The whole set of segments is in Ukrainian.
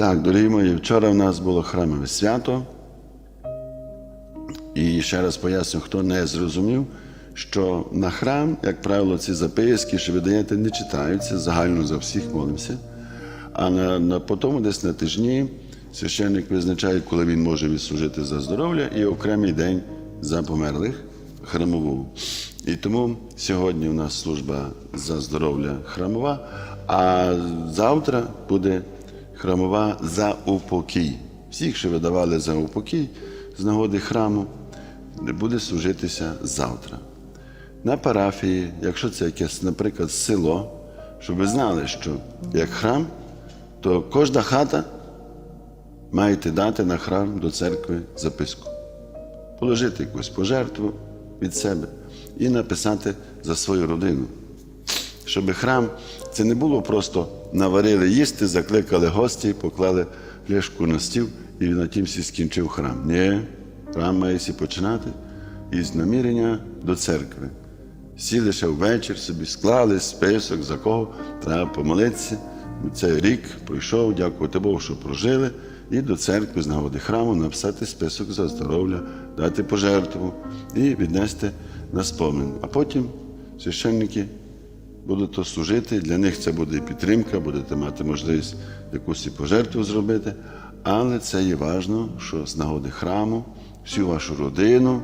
Так, дорогі мої, вчора в нас було храмове свято. І ще раз поясню, хто не зрозумів, що на храм, як правило, ці записки, що ви даєте, не читаються, загально за всіх молимося. А на, на потім десь на тижні священник визначає, коли він може відслужити за здоров'я і окремий день за померлих храмову. І тому сьогодні у нас служба за здоров'я храмова, а завтра буде храмова за упокій. Всіх, що видавали за упокій з нагоди храму, буде служитися завтра. На парафії, якщо це якесь, наприклад, село, щоб ви знали, що як храм, то кожна хата маєте дати на храм до церкви записку. Положити якусь пожертву від себе і написати за свою родину. Щоб храм це не було просто наварили їсти, закликали гості, поклали ляшку на стіл і на тім всі скінчив храм. Ні, храм має всі починати із намірення до церкви. Всі лише ввечір собі склали список, за кого треба помолитися. Цей рік пройшов, дякувати Богу, що прожили, і до церкви з нагоди храму написати список за здоров'я, дати пожертву і віднести на спомин. А потім священники будуть служити. Для них це буде і підтримка, будете мати можливість якусь і пожертву зробити. Але це є важливо, що з нагоди храму всю вашу родину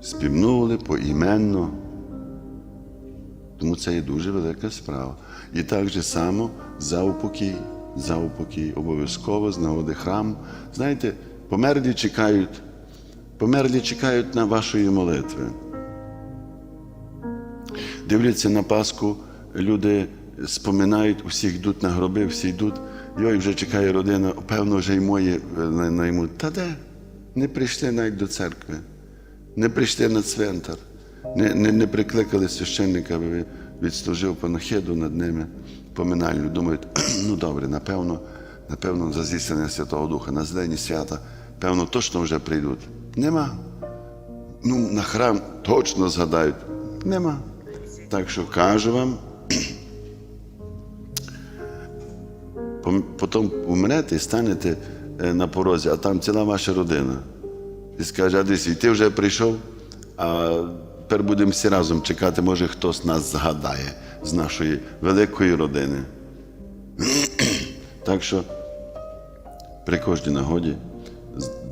співнули поіменно. Тому це є дуже велика справа. І так же само за упокій, за упокій, обов'язково з нагоди храму. Знаєте, померлі чекають, померлі чекають на вашої молитви. Дивляться на Пасху, люди споминають, усі йдуть на гроби, всі йдуть. Йой, вже чекає родина, певно, вже й моє наймуть. Та де? Не прийшли навіть до церкви, не прийшли на цвинтар, не, не, не прикликали священника, відслужив панахиду над ними поминальну. Думають, ну добре, напевно, напевно, за здійснення Святого Духа, на зелені свята, певно, точно вже прийдуть. Нема. Ну, на храм точно згадають. Нема. Так що кажу вам, потім умрете і станете е, на порозі, а там ціла ваша родина. І скаже, а десь, і ти вже прийшов, а тепер будемо всі разом чекати, може хтось нас згадає з нашої великої родини. Так що при кожній нагоді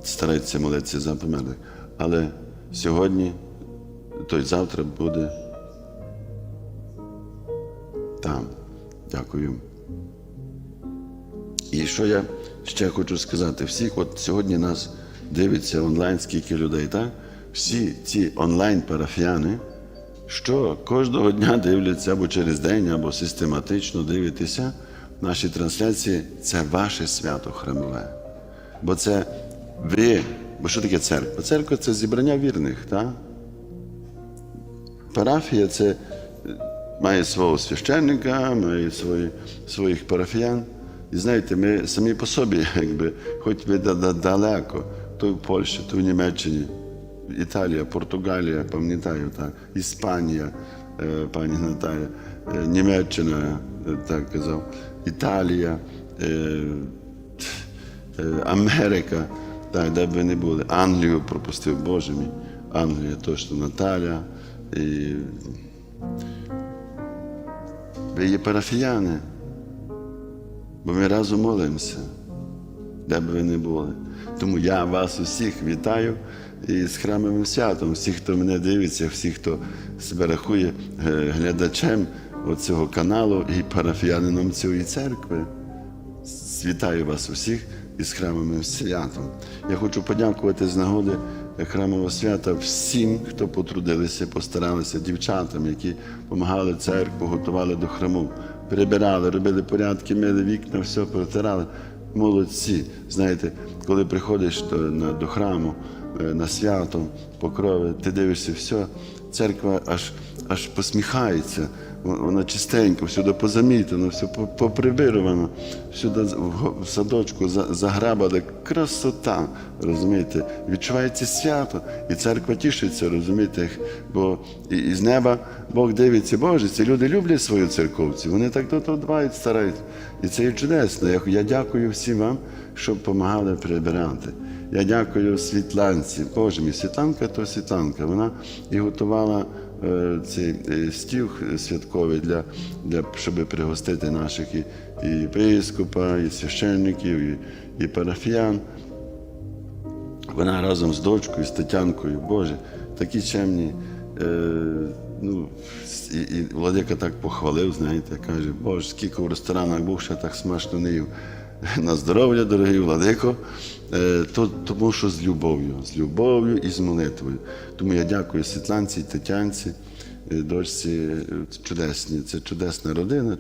старайтеся молитися за померлих. Але сьогодні, то й завтра буде там. Дякую. І що я ще хочу сказати? Всіх, от сьогодні нас дивиться онлайн, скільки людей, так? Всі ці онлайн-парафіяни, що кожного дня дивляться або через день, або систематично дивитеся наші трансляції, це ваше свято храмове. Бо це ви, бо що таке церква? Церква це зібрання вірних, так? Парафія це має свого священника, має свої, своїх парафіян. І знаєте, ми самі по собі, якби, хоч да- далеко, то в Польщі, то в Німеччині, Італія, Португалія, пам'ятаю, так, Іспанія, е, пані Наталя, е, Німеччина, е, так казав, Італія, Америка, так, де б ви не були. Англію пропустив, Боже мій. Англія точно Наталя. І... Ви є парафіяни, бо ми разом молимося, де б ви не були. Тому я вас усіх вітаю і з храмовим святом, всіх, хто мене дивиться, всіх, хто себе рахує е, глядачем цього каналу і парафіянином цієї церкви. Вітаю вас усіх із храмовим святом. Я хочу подякувати з нагоди храмового свята всім, хто потрудилися, постаралися, дівчатам, які допомагали церкву, готували до храму, прибирали, робили порядки, мили вікна, все протирали. Молодці. Знаєте, коли приходиш до, храму е, на свято, покрови, ти дивишся все, церква аж, аж посміхається, Вона чистенько, всюди позамітено, все по- поприбирувано, всюди в садочку за- заграбали. Красота, розумієте? Відчувається свято, і церква тішиться, розумієте, бо і, з неба Бог дивиться, Боже, ці люди люблять свою церковцю, вони так до дбають, стараються. І це є чудесно. Я, дякую всім вам, що допомагали прибирати. Я дякую Світланці. Боже мій, Світланка то Світланка. Вона і готувала цей е, стіл святковий для, для щоб пригостити наших і, і єпископа, і священників, і, і парафіян. Вона разом з дочкою, з Тетянкою, Боже, такі чемні. Е, ну, і, і Владика так похвалив, знаєте, каже, Боже, скільки в ресторанах був, ще так смачно не їв. На здоров'я, дорогий Владико, е, то, тому що з любов'ю, з любов'ю і з молитвою. Тому я дякую Світланці, Тетянці, е, дочці, е, чудесні. Це чудесна родина.